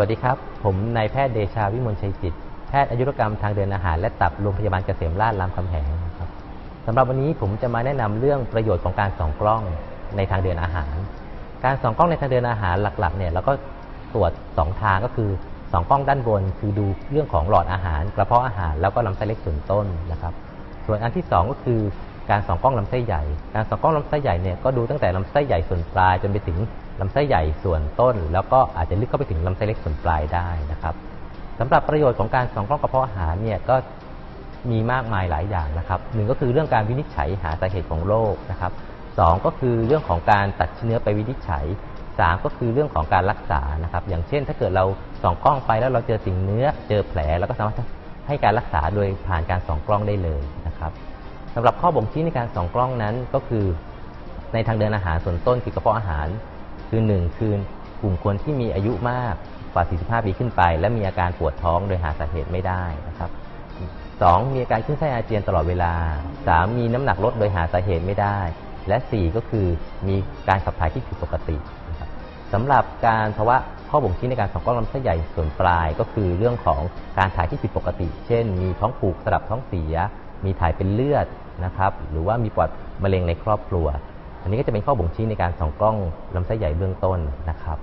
วัสดีครับ ผมนายแพทย์เดชาวิมลชัยจิต แพทย์อายุรกรรมทางเดินอาหารและตับโรงพยาบาลเกษมราชรามคำแหงครับสำหรับวันนี้ผมจะมาแนะนำเรื่องประโยชน์ของการส่องกล้องในทางเดินอาหาร การส่องกล้องในทางเดินอาหารหลักๆเนี่ยเราก็ตรวจสองทางก็คือส่องกล้องด้านบน คือดูเรื่องของหลอดอาหาร กระเพาะอาหารแล้วก็ลำไส้เล็กส่วนต้นนะครับ ส่วนอันที่สองก็คือการส่องกล้องลำไส้ใหญ่ การส่องกล้องลำไส้ใหญ่เนี่ยก็ดูตั้งแต่ลำไส้ใหญ่ส่วนปลายจนไปถึง ลำไส้ใหญ่ส่วนต้น แล้วก็อาจจะลึกเข้าไปถึงลำไส้เล็กส่วนปลายได้นะครับสำหรับประโยชน์ของการส่องกล้องกระเพาะอาหารเนี่ยก็มีมากมายหลายอย่างนะครับหนึ่งก็คือเรื่องการวินิจฉัยหาสาเหตุของโรคนะครับสองก็คือเรื่องของการตัดเชื้อไปวินิจฉัยสามก็คือเรื่องของการรักษานะครับ อย่างเช่น ถ้าเกิดเราส่องกล้องไปแล้วเราเจอสิ่งเนื้อเจอแผลเราก็สามารถให้การรักษาโดยผ่านการส่องกล้องได้เลยนะครับสำหรับข้อบ่งชี้ในการส่องกล้องนั้นก็คือ ในทางเดินอาหารส่วนต้นคือกระเพาะอาหาร คือ1คือกลุ่มคนที่มีอายุมากกว่า 45 ปีขึ้นไป และมีอาการปวดท้องโดยหาสาเหตุไม่ได้นะครับ2มีอาการขึ้นไส้อาเจียนตลอดเวลา3มีน้ำหนักลดโดยหาสาเหตุไม่ได้ และ4ก็คือมีการขับถ่ายที่ผิดปกตินะครับสำหรับการภาวะข้อบ่งชี้ในการส่องกล้องลำไส้ใหญ่ส่วนปลายก็คือเรื่องของการถ่ายที่ผิดปกติ เช่น มีท้องผูกสลับท้องเสีย มีถ่ายเป็นเลือดนะครับ หรือว่ามีปอดมะเร็งในครอบครัว อันนี้ก็จะเป็นข้อบ่งชี้ในการส่องกล้องลำไส้ใหญ่เบื้องต้นนะครับ